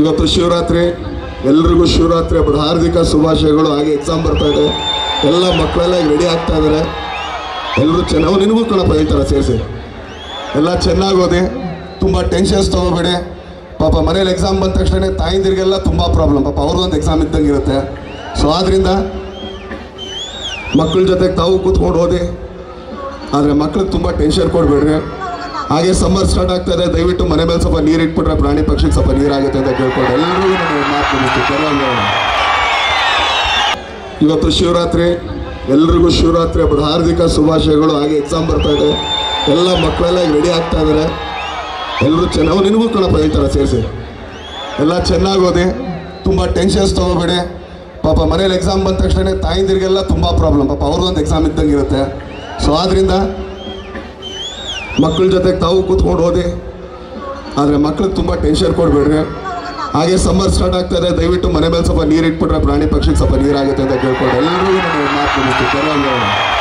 ಇವತ್ತು ಶಿವರಾತ್ರಿ, ಎಲ್ರಿಗೂ ಶಿವರಾತ್ರಿ ಹಬ್ಬದ ಹಾರ್ದಿಕ ಶುಭಾಶಯಗಳು, ಹಾಗೆ ಎಕ್ಸಾಮ್ ಬರ್ತಾ ಇದೆ. ಎಲ್ಲ ಮಕ್ಕಳೆಲ್ಲ ರೆಡಿ ಆಗ್ತಾ ಇದ್ದಾರೆ ಎಲ್ಲರೂ ಚೆನ್ನಾಗಿ ನಿನಗೂ ಕಣಪ್ಪ ಹೇಳ್ತಾರೆ ಸೇರಿಸಿ. ಎಲ್ಲ ಚೆನ್ನಾಗಿ ಓದಿ. ತುಂಬ ಟೆನ್ಷನ್ಸ್ ತೊಗೋಬೇಡಿ. ಪಾಪ ಮನೇಲಿ ಎಕ್ಸಾಮ್ ಬಂದ ತಕ್ಷಣ ತಾಯಿಂದಿರಿಗೆಲ್ಲ ತುಂಬ ಪ್ರಾಬ್ಲಮ್ ಪಾಪ ಅವ್ರದ್ದೊಂದು ಎಕ್ಸಾಮ್ ಇದ್ದಂಗೆ ಇರುತ್ತೆ. ಸೊ ಆದ್ದರಿಂದ ಮಕ್ಕಳ ಜೊತೆಗೆ ತಾವು ಕೂತ್ಕೊಂಡು ಓದಿ. ಆದರೆ ಮಕ್ಳಿಗೆ ತುಂಬ ಟೆನ್ಷನ್ ಕೊಡಬೇಡ್ರಿ. ಹಾಗೆ ಸಮ್ಮರ್ ಸ್ಟಾರ್ಟ್ ಆಗ್ತಾ ಇದೆ ದಯವಿಟ್ಟು ಮನೆ ಮೇಲೆ ಸ್ವಲ್ಪ ನೀರು ಇಟ್ಬಿಟ್ರೆ ಪ್ರಾಣಿ ಪಕ್ಷಿಗೆ ಸ್ವಲ್ಪ ನೀರಾಗುತ್ತೆ ಅಂತ ಕೇಳ್ಕೊಂಡು ಎಲ್ಲರಿಗೂ. ಇವತ್ತು ಶಿವರಾತ್ರಿ. ಎಲ್ರಿಗೂ ಶಿವರಾತ್ರಿ ಹಬ್ಬದ ಹಾರ್ದಿಕ ಶುಭಾಶಯಗಳು. ಹಾಗೆ ಎಕ್ಸಾಮ್ ಬರ್ತಾ ಇದೆ. ಎಲ್ಲ ಮಕ್ಕಳೆಲ್ಲ ರೆಡಿ ಆಗ್ತಾ ಇದ್ದಾರೆ ಎಲ್ಲರೂ ಚೆನ್ನಾಗಿ ನಿನಗೂ ಕಣಪ್ಪ ಹೇಳ್ತಾರೆ ಸೇರಿಸಿ. ಎಲ್ಲ ಚೆನ್ನಾಗಿ ಓದಿ ತುಂಬ ಟೆನ್ಷನ್ಸ್ ತೊಗೋಬೇಡಿ. ಪಾಪ ಮನೇಲಿ ಎಕ್ಸಾಮ್ ಬಂದ ತಕ್ಷಣ ತಾಯಿಂದಿರಿಗೆಲ್ಲ ತುಂಬ ಪ್ರಾಬ್ಲಮ್ ಪಾಪ ಅವ್ರದ್ದೊಂದು ಎಕ್ಸಾಮ್ ಇದ್ದಂಗೆ ಇರುತ್ತೆ. ಸೊ ಆದ್ದರಿಂದ ಮಕ್ಕಳ ಜೊತೆಗೆ ತಾವು ಕೂತ್ಕೊಂಡು ಓದಿ ಆದರೆ ಮಕ್ಳಿಗೆ ತುಂಬ ಟೆನ್ಷನ್ ಕೊಡಬೇಡ್ರಿ. ಹಾಗೆ ಸಮ್ಮರ್ ಸ್ಟಾರ್ಟ್ ಆಗ್ತಾ ಇದೆ, ದಯವಿಟ್ಟು ಮನೆ ಮೇಲೆ ಸ್ವಲ್ಪ ನೀರು ಇಟ್ಬಿಟ್ರೆ ಪ್ರಾಣಿ ಪಕ್ಷಿಗೆ ಸ್ವಲ್ಪ ನೀರಾಗುತ್ತೆ ಅಂತ ಕೇಳ್ಕೊಂಡು ಎಲ್ಲರಿಗೂ ನಾನು ಮಾತು